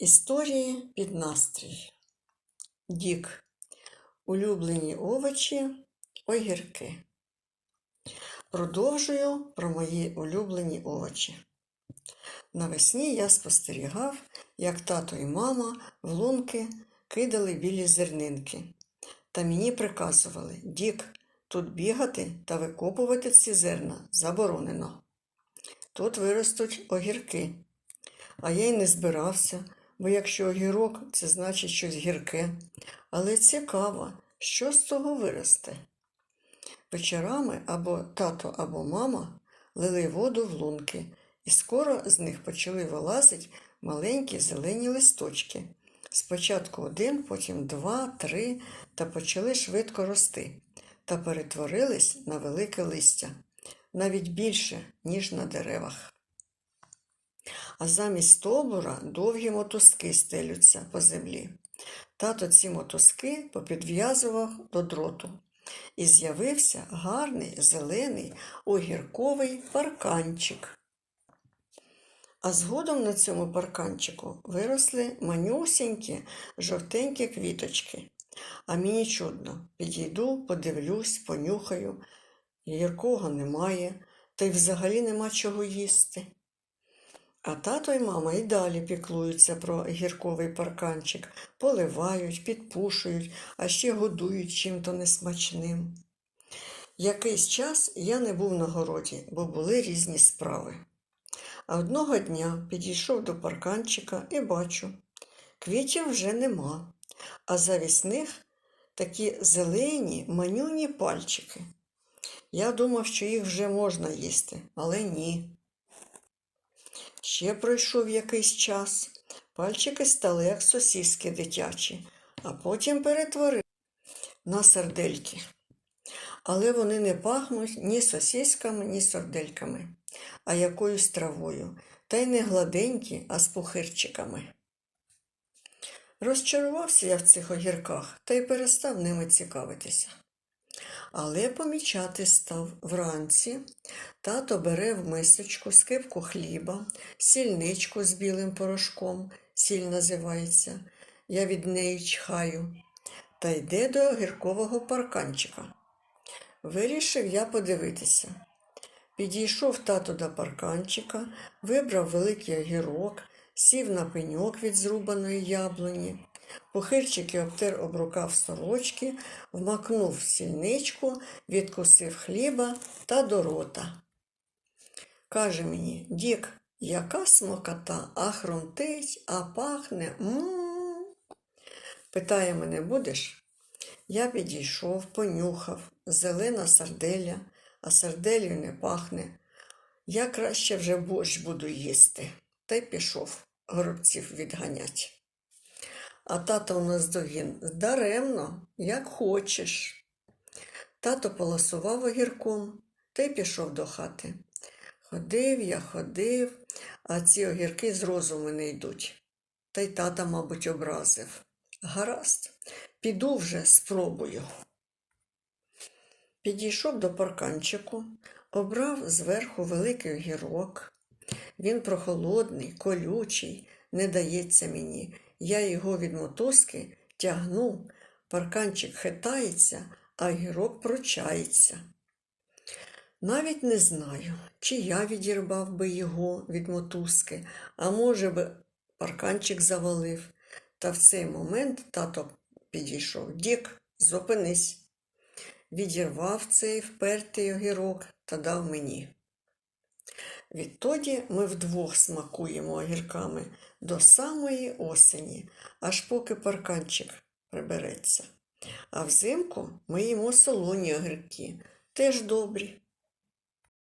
Історії під настрій. Дік. Улюблені овочі, огірки. Продовжую про мої улюблені овочі. Навесні я спостерігав, як тато і мама в лунки кидали білі зернинки. Та мені приказували Дік, тут бігати та викопувати ці зерна заборонено. Тут виростуть огірки. А я й не збирався, бо якщо огірок, це значить щось гірке. Але цікаво, що з цього виросте. Вечорами або тато, або мама лили воду в лунки, і скоро з них почали вилазити маленькі зелені листочки. Спочатку один, потім два, три, та почали швидко рости та перетворились на велике листя, навіть більше, ніж на деревах а замість стовбура довгі мотузки стелються по землі. Тато ці мотузки попідв'язував до дроту. І з'явився гарний зелений огірковий парканчик. А згодом на цьому парканчику виросли манюсінькі жовтенькі квіточки. А мені чудно, підійду, подивлюсь, понюхаю. Гіркого немає, та й взагалі нема чого їсти. А тато й мама і далі піклуються про гірковий парканчик, поливають, підпушують, а ще годують чим-то несмачним. Якийсь час я не був на городі, бо були різні справи. А одного дня підійшов до парканчика і бачу, квітів вже нема, а замість них такі зелені манюні пальчики. Я думав, що їх вже можна їсти, але ні. Ще пройшов якийсь час. Пальчики стали, як сосіски дитячі, а потім перетворили на сардельки. Але вони не пахнуть ні сосісками, ні сардельками, а якоюсь травою, та й не гладенькі, а з пухирчиками. Розчарувався я в цих огірках та й перестав ними цікавитися. Але помічати став вранці. Тато бере в мисочку скипку хліба, сільничку з білим порошком, сіль називається. Я від неї чхаю, та йде до огіркового парканчика. Вирішив я подивитися. Підійшов тато до парканчика, вибрав великий огірок, сів на пеньок від зрубаної яблуні. Похильчики обтер об рукав сорочки, вмакнув сільничку, відкусив хліба та до рота. Каже мені, Дік, яка смокота, а хрумтить, а пахне. М-м-м. Питає мене, будеш? Я підійшов, понюхав, зелена сарделя, а сарделью не пахне. Я краще вже борщ буду їсти. Та й пішов горобців відганять. А тато у нас догін даремно, як хочеш. Тато полосував огірком та й пішов до хати. Ходив я, ходив, а ці огірки з розуму не йдуть. Та й тата, мабуть, образив. Гаразд, піду вже спробую. Підійшов до парканчику, обрав зверху великий огірок. Він прохолодний, колючий, не дається мені. Я його від мотузки тягну, парканчик хитається, а гірок прочається. Навіть не знаю, чи я відірвав би його від мотузки, а може би парканчик завалив. Та в цей момент тато підійшов. Дік, зупинись. Відірвав цей впертий огірок та дав мені. Відтоді ми вдвох смакуємо огірками до самої осені, аж поки парканчик прибереться. А взимку ми їмо солоні огірки, теж добрі.